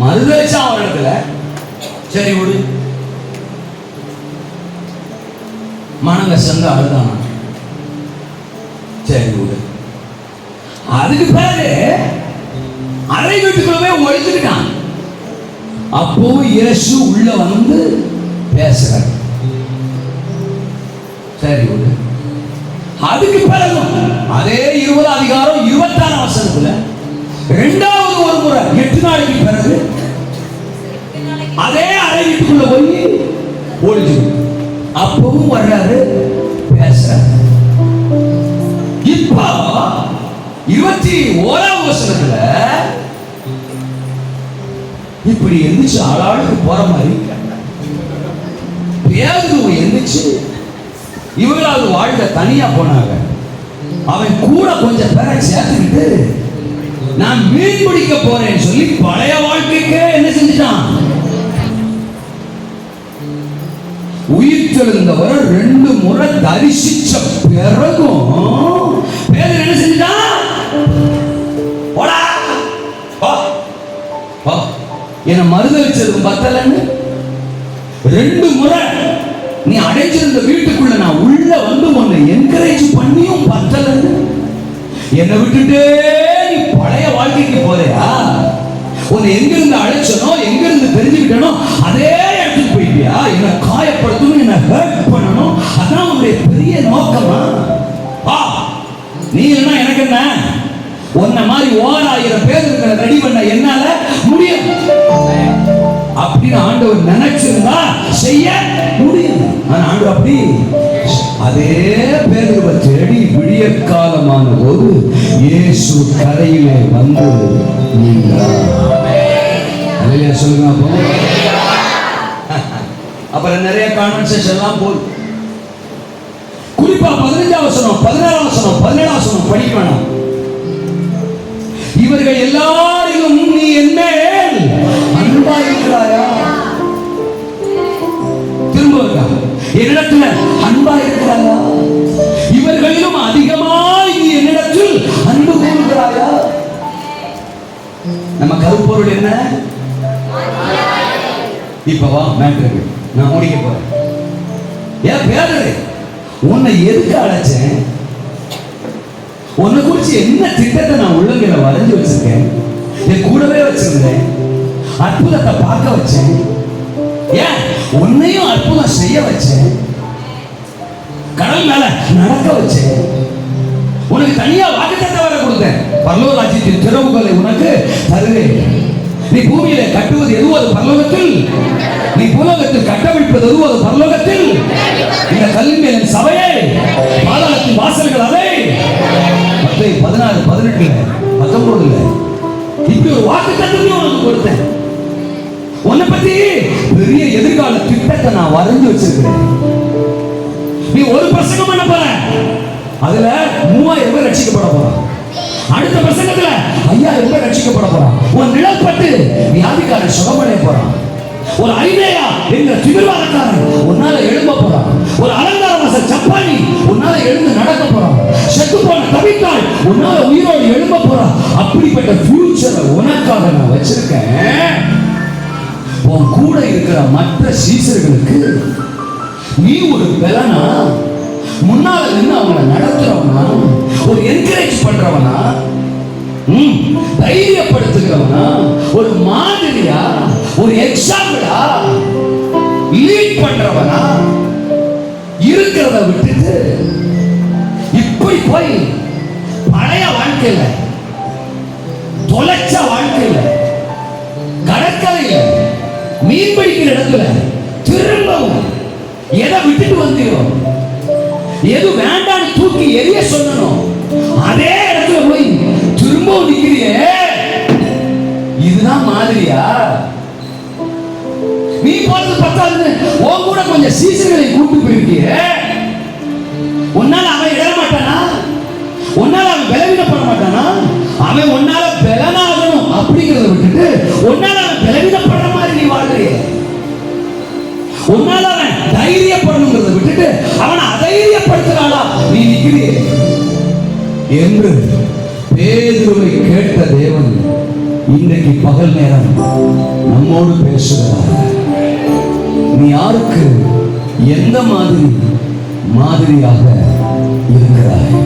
மறுதளிச்சா அவன் இடத்துல சரி விடு. மனங்க சங்க அழுதான்? சரி விடு. அதுக்கு பிறகு அறை வீட்டுக்குள்ளவே போய் ஒழிச்சுக்கிட்டான் அப்போ இயேசு உள்ள வந்து பேசுறார். சரி விடு. அதுக்கு பிறகு அதே இருபது அதிகாரம் இருபத்தாறு வசனத்துல ரெண்டாவது இருபத்தி ஓராம் வசனத்துல இப்படி எந்திரிச்சு ஆளாளுக்கு போற மாதிரி. பேதுருவை எந்திரிச்சு இவங்களாவது வாழ்க்கை தனியா போனாங்க. அவன் கூட கொஞ்சம் பேரை சேர்த்துக்கிட்டு நான் மீன் பிடிக்க போறேன்னு சொல்லி பழைய வாழ்க்கைக்கே என்ன செஞ்சுட்டான்? உயிர் தெழுந்தவர் ரெண்டு முறை தரிசிச்ச பிறகும் என்ன மறுதளிச்சது பத்தலன்னு? ரெண்டு முறை நீ அடைஞ்சிருந்த வீட்டுக்குள்ள நான் உள்ள வந்து உன்னை என்கரேஜ் பண்ணியும் பத்தலன்னு. என்னை விட்டுட்டே நீ பழைய வாழ்க்கைக்கு போறியா? உன்னை எங்கிருந்து அழைச்சனோ எங்கிருந்து தெரிஞ்சுக்கிட்டனோ அதே இடத்துக்கு போயிட்டியா? என்னை காயப்படுத்தணும் என்னை ஹர்ட் பண்ணணும். அதான் உன்னுடைய பெரிய நோக்கமா? வா. நீ என்ன எனக்கு என்ன? உன்ன மாதிரி ஓராயிரம் பேர் இருக்கிற ரெடி பண்ண என்னால முடியும். அப்படின்னு ஆண்டவர் நினைச்சிருந்தா செய்ய முடியும். ஆனா ஆண்டவர் அப்படி அதே பேருவை தேடி விடிய காலமான போது இயேசு கரையிலே வந்து நின்றார். சொல்லுங்க அப்போ. அப்புறம் நிறைய கான்வென்சேஷன் எல்லாம் போகுது. குறிப்பா பதினஞ்சாம் வசனம் பதினாறாம் வசனம் பதினேழாம் வசனம் படிக்க வேணாம். இவர்கள் எல்லாரையும் நீ என்ன அன்பா இருக்கிறாயா திரும்ப என்னிடத்துல அன்பா இருக்கிறாயா இவர்களிலும் அதிகமாய் நீ என்னிடத்தில் அன்பு கூறுகிறாயா? நம்ம கருப்பொருள் என்ன? இப்ப வா மேட்ருக்கு நான் முடிக்க போறேன். ஏன் பேரு உன்னை எதுக்கு அழைச்சேன் உன்னை குறிச்சு என்ன திட்டத்தை நான் உள்ளங்கில வரைஞ்சு வச்சிருக்கேன்? என் கூடவே வச்சிருந்தேன். அற்புதத்தை பார்க்க வச்சேன். ஏன்? உன்னையும் அற்புதம் செய்ய வச்சேன். கடல் மேல நடக்க வச்சேன். உனக்கு தனியா வாக்குத்தத்தை வர கொடுத்தேன். பரலோக ராஜ்யத்தின் திறவுகளை உனக்கு தருவேன். நீ பூமியில கட்டுவது எதுவும் அது பரலோகத்தில்? நீ பூலோகத்தில் கட்டவிழ்ப்பது எதுவும் அது பரலோகத்தில்? இந்த கல்வி சபையை பாதாளத்தின் வாசல்கள் அதை. பதினாறு பதினெட்டுல பத்தொன்பதுல இப்படி ஒரு வாக்கு தத்துவமே உனக்கு கொடுத்தேன். உன்னை பத்தி பெரிய எதிர்கால திட்டத்தை நான் வரைஞ்சு வச்சிருக்கிறேன். நீ ஒரு பிரசங்கம் பண்ண போற. அதுல மூவாயிரம் பேர் ரட்சிக்கப்பட போறான். அடுத்த பிரசங்கத்துல ஐயாயிரம் பேர் ரட்சிக்கப்பட போறான். உன் நிழற்பட்டு வியாதிக்காரன் சுகமடைய போறான். ஒரு ஐநேயா என்ற திரு ஃபியூச்சரை உனக்காக நான் வச்சிருக்கேன். உன் கூட இருக்கிற மற்ற சீசர்களுக்கு நீ ஒரு பலனா? முன்னால நின்று அவங்கள நடத்துறவனா? ஒரு என்கரேஜ் பண்றவனா? தைரியப்படுத்துகிறவனா? ஒரு மாதிரியா? ஒரு எக்ஸாம்பிளா லீட் பண்றவனா? இருக்கிறத விட்டுட்டு இப்படி போய் பழைய வாழ்க்கையில வாழ்க்கையில் கடற்கரையில் மீன் பிடிக்கிற இடத்துல திரும்பவும் எதை விட்டுட்டு வந்தீரோ எது வேண்டாம் தூக்கி எரிய சொல்லணும் அதே இடத்துல போய் திரும்பவும் நிக்கிறியே. இதுதான் மாதிரியா? நீ போறது பத்தாது உன் கூட கொஞ்சம் சீசர்களை கூட்டு போயிருக்கிய. உன்னால அவன் இடமாட்டானா உன்னால அவன் பலவீனப்பட மாட்டானா? அவன் உன்னால அவனை அதைரியப்படுத்தினாலா நீ நிற்கிறீர் என்று பேதுருவை கேட்ட தேவன் இன்றைக்கு பகல் நேரம் நம்மோடு பேசுகிறார். நீ யாருக்கு எந்த மாதிரி மாதிரியாக இருக்கிறாய்?